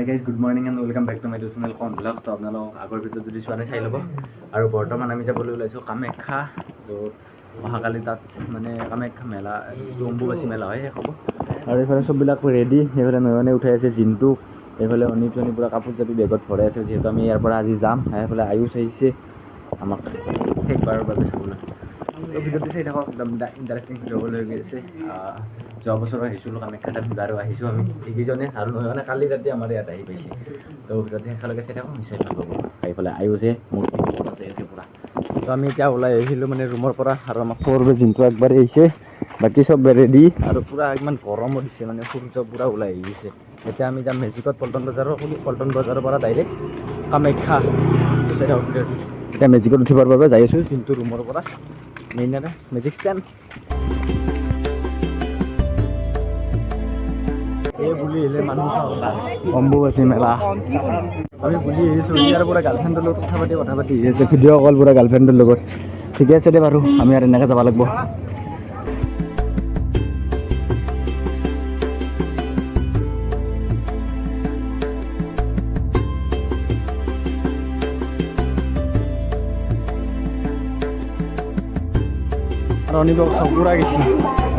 Hi guys good morning and welcome back to my YouTube com vlogs তো আপোনালোক আগৰ ভিডিঅ'ত যদি চোৱা নাই চাই ল'ব। আৰু বৰ্তমান আমি যাবলৈ ওলাইছোঁ কামাখ্যা য'ত অহাকালি তাত মানে কামাখ্যা মেলা যিটো অম্বুবাচী মেলা হয় শেষ হ'ব। আৰু এইফালে চববিলাক ৰেডি সেইফালে নয়নে উঠাই আছে জিন্তু এইফালে অনিপ চনি পূৰা কাপোৰ জাপি বেগত ভৰাই আছে যিহেতু আমি ইয়াৰ পৰা আজি যাম। সেইফালে আয়ুষ আহিছে আমাক শেষবাৰৰ বাবে চাবলৈ। ভিডিঅ'টো চাই থাকক একদম ইণ্টাৰেষ্টিং ভিডিঅ' হ'বলৈ গৈ আছে। যোৱা বছৰ আহিছিলোঁ, কামাখ্যা তাত আৰু আহিছোঁ আমি। এইকেইজনে আৰু নহয় মানে কালি ৰাতি আমাৰ ইয়াত আহি পাইছে। তো ভিডিঅ'টো শেষলৈকে চাই থাকক নিশ্চয় ভালো হ'ব এইফালে আয়ুষে মূৰ্তি আছে আছে পূৰা। তো আমি এতিয়া ওলাই আহিছিলোঁ মানে ৰুমৰ পৰা আৰু আমাক সৰুৰে যোনটো একবাৰ আহিছে। বাকী চব ৰেডি আৰু পূৰা ইমান গৰমো দিছে মানে সূৰ্য পূৰা ওলাই আহিছে এতিয়া আমি যাম মেজিকত, পল্টন বজাৰৰ পল্টন বজাৰৰ পৰা ডাইৰেক্ট কামাখ্যা। এতিয়া মেজিকত উঠিবৰ বাবে যাই আছোঁ যোনটো ৰুমৰ পৰা। মেইনাৰে মেজিক ষ্টেণ্ড এই বুলি আহিলে মানুহ অম্বুবাচী মেলা। আমি বুলি আহিছোঁ ইয়াৰ পৰা গাৰ্লফ্ৰেণ্ডৰ লগত কথা পাতি কথা পাতি। আহি আছে ভিডিঅ' কল পুৰা গাৰ্লফ্ৰেণ্ডৰ লগত। ঠিকে আছে দে বাৰু আমি আৰু এনেকৈ যাব লাগিব। আৰু অনিব চকুৰা গৈছে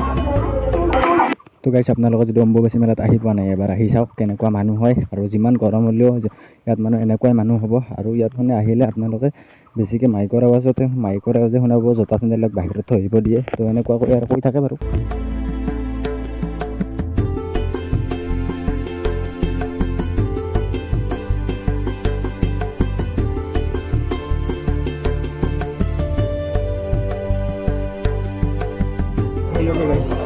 তো গাইছে আপোনালোকে যদি অম্বুবাচী মেলাত আহি পোৱা নাই এবাৰ আহি চাওক কেনেকুৱা মানুহ হয় আৰু যিমান গৰম হ'লেও ইয়াত মানুহ এনেকুৱাই মানুহ হ'ব আৰু ইয়াত মানে আহিলে আপোনালোকে বেছিকৈ মাইকৰ আৱাজতে মাইকৰ আৱাজে শুনাব জোতা চেণ্ডেলক বাহিৰত থৈ আহিব দিয়ে তো এনেকুৱা কৰি আৰু কৈ থাকে বাৰু। কিছু সময়ৰ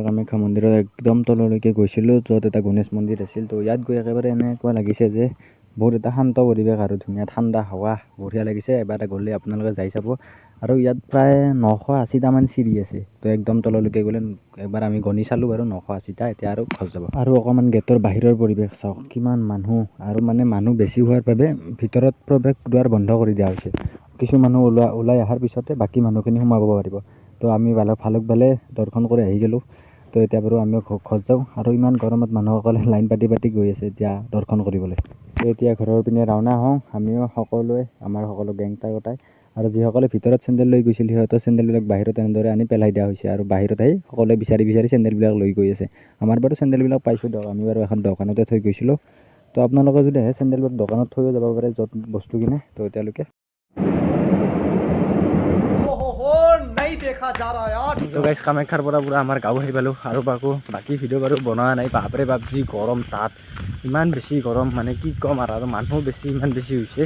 বাবে কামাখ্যা মন্দিৰৰ একদম তললৈকে গৈছিলোঁ য'ত এটা গণেশ মন্দিৰ আছিল। তো ইয়াত গৈ একেবাৰে এনেকুৱা লাগিছে যে বহুত এটা শান্ত পৰিৱেশ আৰু ধুনীয়া ঠাণ্ডা হাৱা বঢ়িয়া লাগিছে। এবাৰ গ'লে আপোনালোকে যাই চাব। আৰু ইয়াত প্ৰায় নশ আশীটামান চিৰি আছে। তো একদম তললৈকে গ'লে এবাৰ আমি গণি চালোঁ বাৰু নশ আশীটা এতিয়া আৰু খচ যাব। আৰু অকণমান গেটৰ বাহিৰৰ পৰিৱেশ চাওক কিমান মানুহ। আৰু মানে মানুহ বেছি হোৱাৰ বাবে ভিতৰত প্ৰৱেশ দুৱাৰ বন্ধ কৰি দিয়া হৈছে। কিছু মানুহ ওলোৱা ওলাই অহাৰ পিছতে বাকী মানুহখিনি সোমাব পাৰিব। তো আমি ভালক ভালে দৰ্শন কৰি আহি গ'লোঁ। তো এতিয়া বাৰু আমি ঘ- ঘৰত যাওঁ আৰু ইমান গৰমত মানুহসকলে লাইন পাতি পাতি গৈ আছে এতিয়া দৰ্শন কৰিবলৈ। তো এতিয়া ঘৰৰ পিনে ৰাওনা হওঁ আমিও সকলোৱে আমাৰ সকলো গেংটা গোটাই আৰু যিসকলে ভিতৰত চেণ্ডেল লৈ গৈছিল সিহঁতৰ চেণ্ডেলবিলাক বাহিৰত এনেদৰে আনি পেলাই দিয়া হৈছে আৰু বাহিৰত আহি সকলোৱে বিচাৰি বিচাৰি চেণ্ডেলবিলাক লৈ গৈ আছে। আমাৰ বাৰু চেণ্ডেলবিলাক পাইছোঁ দিয়ক আমি বাৰু এখন দোকানতে থৈ গৈছিলোঁ। তো আপোনালোকে যদি আহে চেণ্ডেলবিলাক দোকানত থৈও যাব পাৰে য'ত বস্তু কিনে তো তেওঁলোকে তো গাইছ কামাখ্যাৰ পৰা পূৰা আমাৰ গাঁও আহি পালোঁ আৰু বাকো বাকী ভিডিঅ' বাৰু বনোৱা নাই। বাপৰে বাপ, যি গৰম তাত। ইমান বেছি গৰম মানে কি ক'ম আৰু আৰু মানুহ বেছি, ইমান বেছি হৈছে।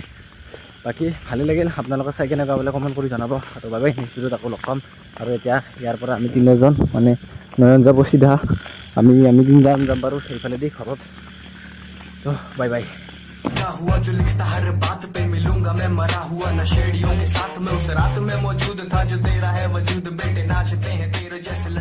বাকী ভালেই লাগিল আপোনালোকে চাই কেনেকুৱা বোলে কমেণ্ট কৰি জনাব। আৰু বাবে নেক্সট ভিডিঅ'ত আকৌ লগ পাম। আৰু এতিয়া ইয়াৰ পৰা আমি তিনিজন মানে নয়ন যাব চিধা আমি আমি তিনিজন যাম বাৰু সেইফালেদি ঘৰত। তো বাই বাই क्या हुआ जो लिखता हर बात पे मिलूँगा मैं मरा हुआ नशेड़ियों के साथ में। उस रात में मौजूद था जो तेरा है, वजूद बेटे, नाचते हैं तेरे जैसे